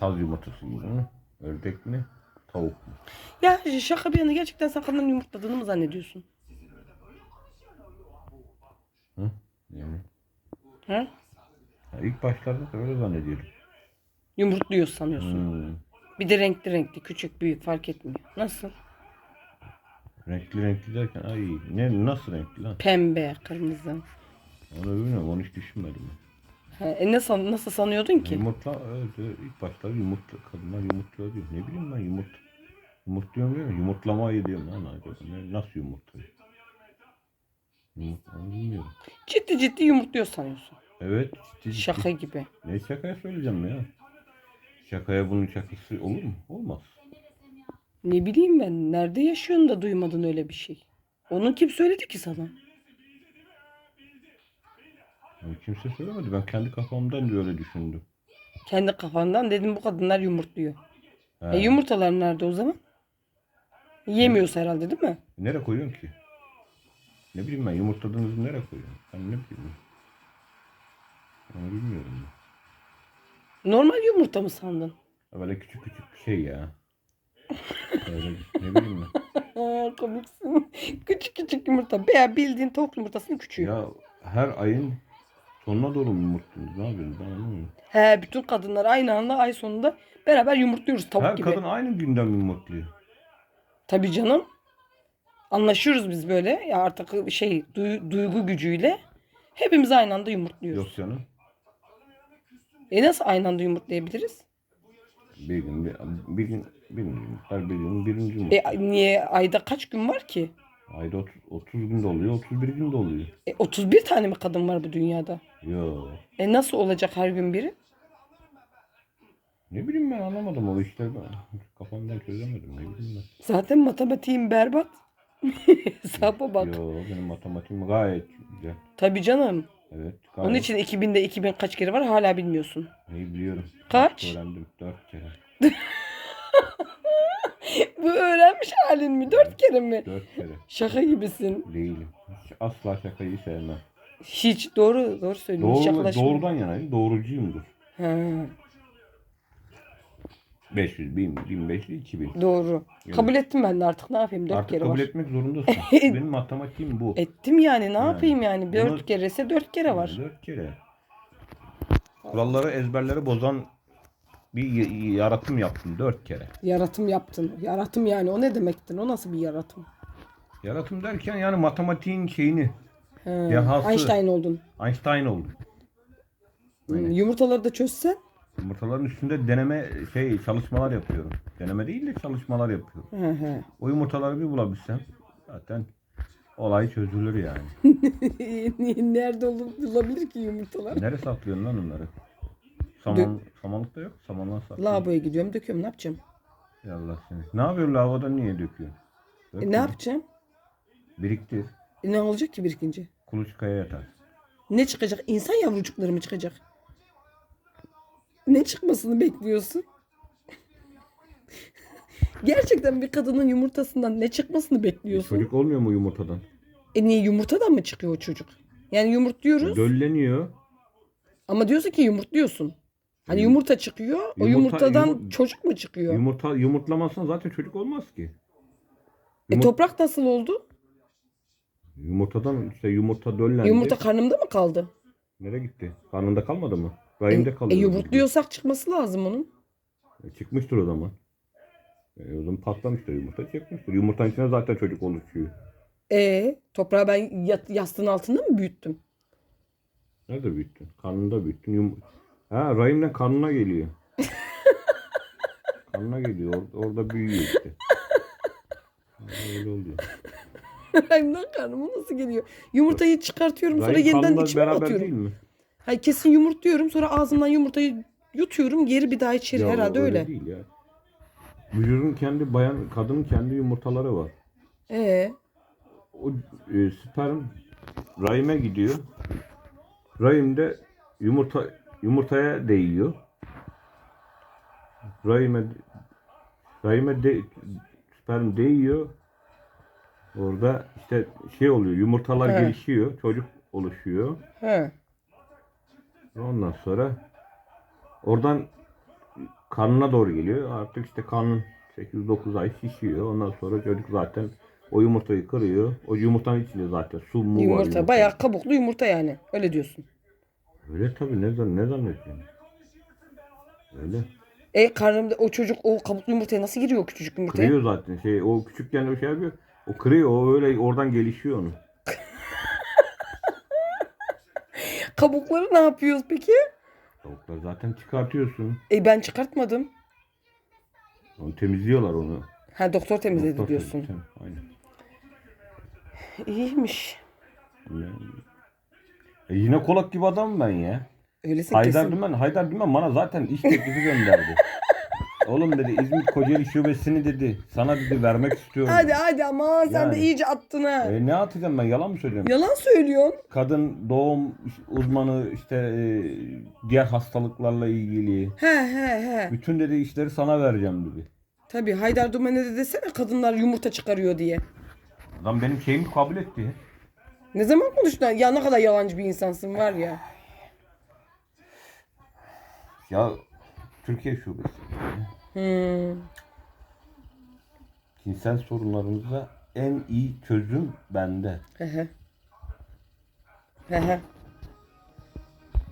Kaz yumurtası gibi mi? Ördek mi? Tavuk mu? Ya şaka bir yana gerçekten sen kadının yumurtladığını mı zannediyorsun? Hı? Yani. He? Ya ilk başlarda da öyle zannediyordum. Yumurtluyor sanıyorsun. Hmm. Bir de renkli renkli küçük büyük fark etmiyor. Nasıl? Renkli renkli derken ay ne nasıl renkli lan? Pembe, kırmızı. Onu bilmiyorum onu hiç düşünmedim. Ha, e nasıl, nasıl sanıyordun ki? Yumurtla evet, ilk başlarda yumurtla kadınlar yumurtluyor diyor. Ne bileyim ben yumurt yumurtluyorum diyor. Yumurtlamayı diyorum lan acaba. Ne, nasıl yumurtluyor? Yumurt, onu bilmiyorum. Ciddi ciddi yumurtluyor sanıyorsun. Evet. ciddi ciddi. Şaka gibi. Ne şakaya söyleyeceğim ya? Şakaya bunun şakası olur mu? Olmaz. Ne bileyim ben. Nerede yaşıyorsun da duymadın öyle bir şey? Onu kim söyledi ki sana? Yani kimse söylemedi. Ben kendi kafamdan öyle düşündüm. Kendi kafandan dedim bu kadınlar yumurtluyor. He. E yumurtalar nerede o zaman? Yemiyorsa herhalde değil mi? Nereye koyuyorsun ki? Ne bileyim ben yumurtladığınızı nereye koyuyorsun? Ben ne bileyim. Onu bilmiyorum. ben. Normal yumurta mı sandın? Böyle küçük küçük bir şey ya. Öyle, ne bileyim ben. Aa, komiksin. küçük küçük yumurta. Veya bildiğin tavuk yumurtasının küçüğü. Ya her ayın sonuna doğru mu yumurtluyorsunuz? Ne yapıyorsunuz? Ben anlamadım. He bütün kadınlar aynı anda ay sonunda beraber yumurtluyoruz tavuk Her gibi. kadın aynı günden yumurtluyor? Tabii canım. Anlaşıyoruz biz böyle. Ya artık şey duy- duygu gücüyle hepimiz aynı anda yumurtluyoruz. Yok canım. E nasıl aynı anda yumurtlayabiliriz? Bir gün, bir, bir gün, birinci yumurtlar, bir gün, birinci yumurta. E niye ayda kaç gün var ki? Ayda 30, 30 günde oluyor, 31 günde oluyor. E 31 tane mi kadın var bu dünyada? Yo. E nasıl olacak her gün biri? Ne bileyim ben anlamadım o işleri ben kafamdan çözemedim ne bileyim ben. Zaten matematiğim berbat. Hesaba bak. Yo benim matematiğim gayet güzel. Tabii canım. Evet gayet. Onun için 2000'de 2000 kaç kere var hala bilmiyorsun. İyi biliyorum. Kaç? Öğrendim dört kere. Bu öğrenmiş halin mi? Dört kere mi? Dört kere. Şaka gibisin. Değilim. Hiç asla şakayı sevmem. Hiç doğru doğru söylüyorsun. Doğru, yaklaşma. doğrudan yanayım. Doğrucuyumdur. Ha, 500, 1000, 1500, 2000. doğru. Evet. Kabul ettim ben de artık ne yapayım dört Artık kere kabul var. etmek zorundasın. Benim matematiğim bu. Ettim yani ne Yani yapayım yani dört bunu- kere ise dört kere var. Dört kere. Kuralları ezberleri bozan bir yaratım yaptım dört kere. Yaratım yaptın. Yaratım yani o ne demektir? O nasıl bir yaratım? Yaratım derken yani matematiğin şeyini He, Dehası. Einstein oldun. Einstein oldum. Hmm, Yumurtaları da çözsen. Yumurtaların üstünde deneme şey çalışmalar yapıyorum. Deneme değil de çalışmalar yapıyorum. He he. O yumurtaları bir bulabilsem zaten olay çözülür yani. Nerede olur bulabilir ki yumurtalar? Nereye saklıyorsun lan onları? Saman, samanlıkta yok. Samanlığa saklıyorsun. Lavaboya gidiyorum döküyorum ne yapacağım? Ya Allah seni. Ne yapıyorsun lavaboda niye döküyorsun? E, ne yapacağım? Biriktir. E, ne olacak ki birikince? Kuluçkaya yatar. Ne çıkacak? İnsan yavrucukları mı çıkacak? Ne çıkmasını bekliyorsun? Gerçekten bir kadının yumurtasından ne çıkmasını bekliyorsun? Çocuk olmuyor mu yumurtadan? E niye yumurtadan mı çıkıyor o çocuk? Yani yumurtluyoruz Dölleniyor. ama diyorsun ki yumurtluyorsun. Hani Yum- yumurta çıkıyor, o Yumurta- yumurtadan yumur- çocuk mu çıkıyor? Yumurta yumurtlamazsan zaten çocuk olmaz ki. e Yumur- toprak nasıl oldu? Yumurtadan işte yumurta döllendi. Yumurta karnımda mı kaldı? Nereye gitti? Karnında kalmadı mı? E, Rahimde e kalıyor. yumurtluyorsak çıkması lazım onun. E, çıkmıştır o zaman. E, o zaman patlamıştır yumurta çıkmıştır. Yumurtanın içine zaten çocuk oluşuyor. E toprağı ben yastığın altında mı büyüttüm? Nerede büyüttün? Karnında büyüttün. Yum ha rahimden karnına geliyor. karnına geliyor. Or- orada büyüyor işte. Öyle oluyor. Rahimden karnıma nasıl geliyor? Yumurtayı çıkartıyorum sonra Rahim yeniden karnla içime beraber atıyorum? değil mi? Hayır kesin yumurtluyorum sonra ağzımdan yumurtayı yutuyorum geri bir daha içeri Ya, herhalde öyle. değil ya. Vücudun kendi bayan, kadının kendi yumurtaları var. Ee, O e, sperm rahime gidiyor. Rahimde yumurta yumurtaya değiyor. Rahime rahime de, sperm değiyor. Orada işte şey oluyor. Yumurtalar He. gelişiyor. Çocuk oluşuyor. he. Ondan sonra Oradan karnına doğru geliyor. Artık işte karnın 8-9 ay şişiyor. Ondan sonra çocuk zaten o yumurtayı kırıyor. O yumurtanın içinde zaten su mu var. Yumurta. Bayağı kabuklu yumurta yani. Öyle diyorsun. Öyle tabii ne, zan ne zannediyorsun? Öyle. E karnımda o çocuk o kabuklu yumurtaya nasıl giriyor o küçücük yumurtaya? Kırıyor zaten. Şey, o küçükken o şey yapıyor. O kırıyor. O öyle oradan gelişiyor onu. Kabukları ne yapıyoruz peki? Tavukları zaten çıkartıyorsun. E ben çıkartmadım. Onu temizliyorlar onu. Ha doktor temizledi Doktor diyorsun. temizliyor. Aynen. İyiymiş. Yani- E yine kolak gibi adam ben ya. Öyleyse Haydar kesin. Dümen, Haydar Dümen bana zaten iş teklifi gönderdi. Oğlum dedi İzmit Kocaeli şubesini dedi. Sana dedi vermek istiyorum. Hadi hadi ama sen Yani. de iyice attın ha. E, ne atacağım ben yalan mı söylüyorum? Yalan söylüyorsun. Kadın doğum uzmanı işte e, diğer hastalıklarla ilgili. He he he. Bütün dedi işleri sana vereceğim dedi. Tabii Haydar Dümen'e de desene kadınlar yumurta çıkarıyor diye. Adam benim şeyimi kabul etti. Ne zaman konuştun? Ya ne kadar yalancı bir insansın var ya. Ya Türkiye şubesi. Hmm. Cinsel sorunlarımıza en iyi çözüm bende. He he. He he.